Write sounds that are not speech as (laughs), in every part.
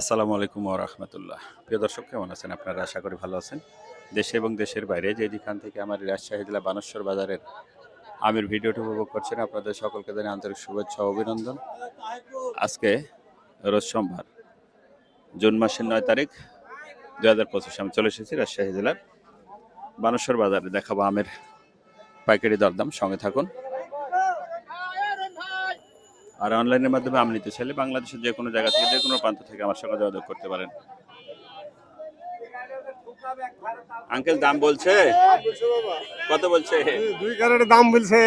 আসসালামু আলাইকুম রহমতুল্লাহ। প্রিয় দর্শক, কেমন আছেন? আপনারা আশা করি ভালো আছেন। দেশে এবং দেশের বাইরে যে যেখান থেকে আমার রাজশাহী জেলা বানেশ্বর বাজারের আমির ভিডিওটি উপভোগ করছেন, আপনাদের সকলকে জানাই আন্তরিক শুভেচ্ছা অভিনন্দন। আজকে রোজ সোমবার, জুন মাসের নয় তারিখ দু হাজার পঁচিশ, আমি চলে এসেছি রাজশাহী জেলার বানেশ্বর বাজারে। দেখাবো আমের পাইকারি দরদাম, সঙ্গে থাকুন। আর অনলাইনের মাধ্যমে আম নিতে চাইলে বাংলাদেশের যে কোনো জায়গা থেকে যে কোনো প্রান্ত থেকে আমার সঙ্গে যোগাযোগ করতে পারেন। আঙ্কেল দাম বলছে? কত বলছে? দুই ক্যারেটের দাম বলছে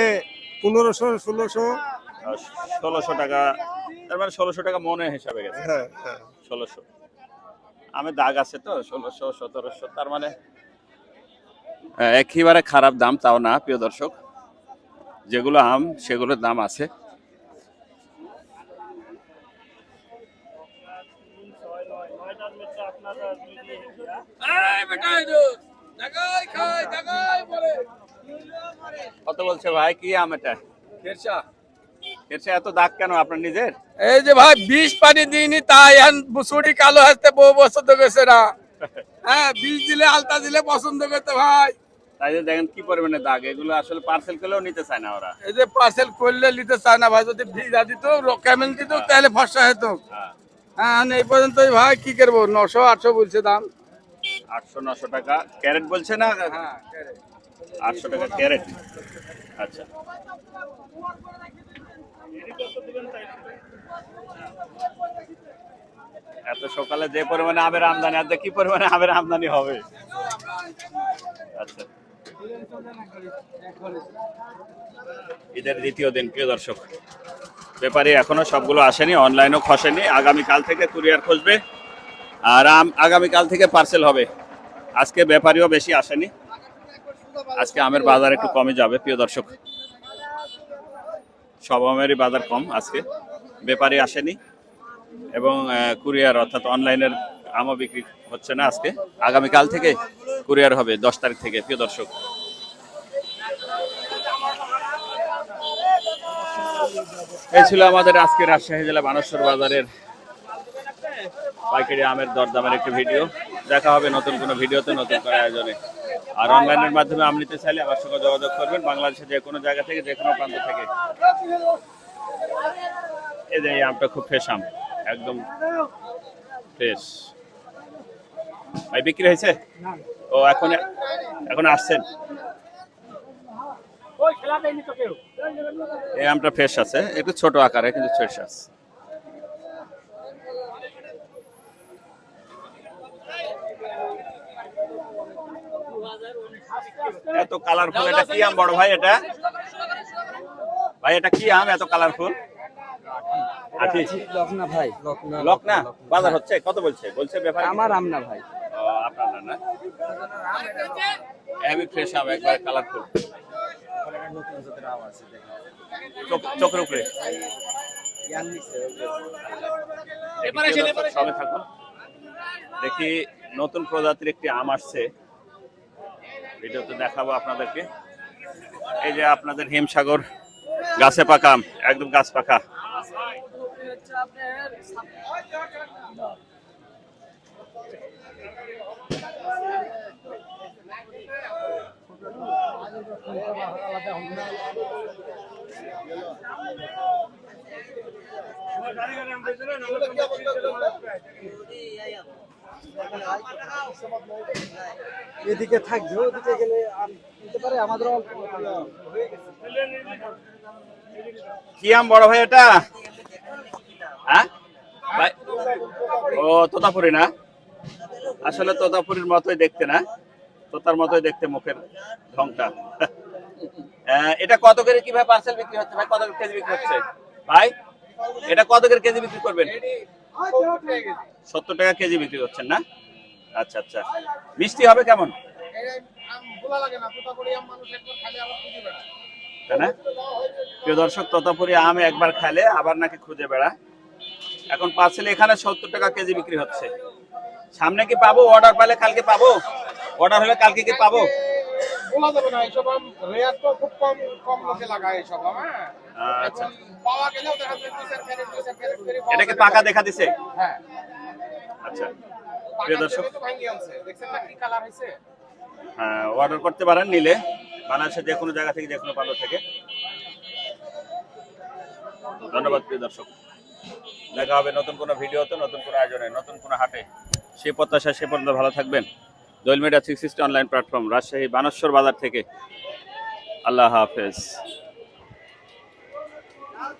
পনেরোশো ষোলোশো। ষোলোশো টাকা তার মানে ষোলোশো টাকা মনে হিসাবে গেছে। হ্যাঁ হ্যাঁ। ষোলোশো। আমি দাগ আছে তো ষোলোশো সতেরোশো তার মানে আহ, একেবারে খারাপ দাম তাও না প্রিয় দর্শক। যেগুলো আম সেগুলোর দাম আছে। কত বলছে ভাই? কি আম এটা? এত দাগ কেন আপনার নিজের? এই যে ভাই বিষ পানি দিইনি তাই এখন বুসুড়ি কালো হাসতে বউ পছন্দ করছে না। হ্যাঁ বিষ দিলে আলতা দিলে পছন্দ করতে ভাই। তাই যে দেখেন কি পরিমাণে দাগ এগুলো আসলে পার্সেল করলেও নিতে চায় না ওরা। এই যে পার্সেল করলে নিতে চায় না ভাই যদি ভিজা দিত কেমন দিত তাহলে ফসা হতো। হ্যাঁ। হ্যাঁ এই পর্যন্তই ভাই কি করব? নশো আটশো বলছে দাম। আটশো নশো টাকা। ক্যারেট বলছে না? হ্যাঁ আটশো টাকা ক্যারেট। আচ্ছা। এত সকালে যে পরিমাণে আমের আমদানি আর কি পরিমাণে আমের আমদানি হবে? আচ্ছা। ঈদের দ্বিতীয় দিন, প্রিয় দর্শক। ব্যাপারী এখনও সবগুলো আসেনি অনলাইনও খসেনি। আগামীকাল থেকে কুরিয়ার খুঁজবে। আর আম, আগামীকাল থেকে পার্সেল হবে। আজকে ব্যাপারীও বেশি আসেনি। আজকে আমের বাজার একটু কমে যাবে, প্রিয় দর্শক। সব আমেরই বাজার কম আজকে। ব্যাপারী আসেনি। এবং কুরিয়ার অর্থাৎ অনলাইনের আমও বিক্রি হচ্ছে না আজকে। আগামীকাল থেকে কুরিয়ার হবে, দশ তারিখ থেকে, প্রিয় দর্শক। এই ছিল আমাদের আজকে রাজশাহী জেলা বানেশ্বর বাজারের পাইকারি আমের দরদামের একটি ভিডিও। দেখা হবে নতুন কোনো ভিডিওতে নতুন কোনো আয়োজনে। আর অনলাইনের মাধ্যমে আম নিতে চাইলে আমার সঙ্গে যোগাযোগ করবেন। বাংলাদেশের যে কোনো জায়গা থেকে যে কোনো প্রান্ত থেকে। এই যে আমটা খুব ফ্রেশ আম একদম ফ্রেশ ভাই বিক্রি হয়েছে? ও এখন এখন আসছেন? এই আমটা ফ্রেশ আছে। একটু ছোট আকারে কিন্তু ফ্রেশ আছে। এত কালারফুল এটা কি আম বড় ভাই এটা? ভাই এটা কি আম এত কালারফুল আঠি লকনা ভাই লকনা না বাজার হচ্ছে? কত বলছে? বলছে ব্যাপার আমার আম না ভাই। আপনার না না। ফ্রেশ আম একবার কালারফুল চোখের উপরে? সবে থাকুন। দেখি নতুন প্রজাতির একটি আম আসছে। ভিডিওতে দেখাবো আপনাদেরকে। এই যে আপনাদের হিমসাগর গাছে পাকা আম একদম গাছ পাকা। এদিকে থাকবে, ওদিকে গেলে নিতে পারে আমাদের কি আম বড় ভাই এটা? হ্যাঁ? ও তোতাপুরি না? আসলে তোতাপুরির মতোই দেখতে না? তোতার মতোই দেখতে মুখের ঢংটা। (laughs) এটা কত করে কীভাবে পার্সেল বিক্রি হচ্ছে? ভাই, কত কেজি বিক্রি হচ্ছে? ভাই, এটা কত করে কেজি বিক্রি করবেন? সত্তর টাকা কেজি বিক্রি করছেন না? আচ্ছা আচ্ছা। মিষ্টি হবে কেমন? প্রিয় দর্শক, ততাপুরি আম একবার খাইলে আবার নাকি খুঁজে বেড়া এখন পার্সেল এখানে সত্তর টাকা কেজি বিক্রি হচ্ছে। সামনে কি পাবো? অর্ডার পেলে কালকে পাবো? অর্ডার হলে কালকে কি পাবো? বলা যাবে না এইসব আম রেয়ার তো খুব কম কম লোকে লাগায় এইসব আম হ্যাঁ? আচ্ছা। পাওয়া গেলেও দেখা যায় দুই চার ক্যারেট দুই চার ক্যারেট করে পাওয়া এটা কি পাকা দেখা দিছে? হ্যাঁ। আচ্ছা। প্রিয় দর্শক দেখছেন না কি কালার হয়েছে অর্ডার করতে পারেন নিলে। বাংলাদেশের যে কোনো জায়গা থেকে যে কোনো প্রান্ত থেকে। ধন্যবাদ প্রিয় দর্শক। দেখা হবে নতুন কোনো ভিডিওতে নতুন কোনো আয়োজনে নতুন কোনো হাটে। সে প্রত্যাশা সে পর্যন্ত ভালো থাকবেন। Dol media three sixty online platform Rajshahi Baneshwar বাজার থেকে। আল্লাহ হাফেজ।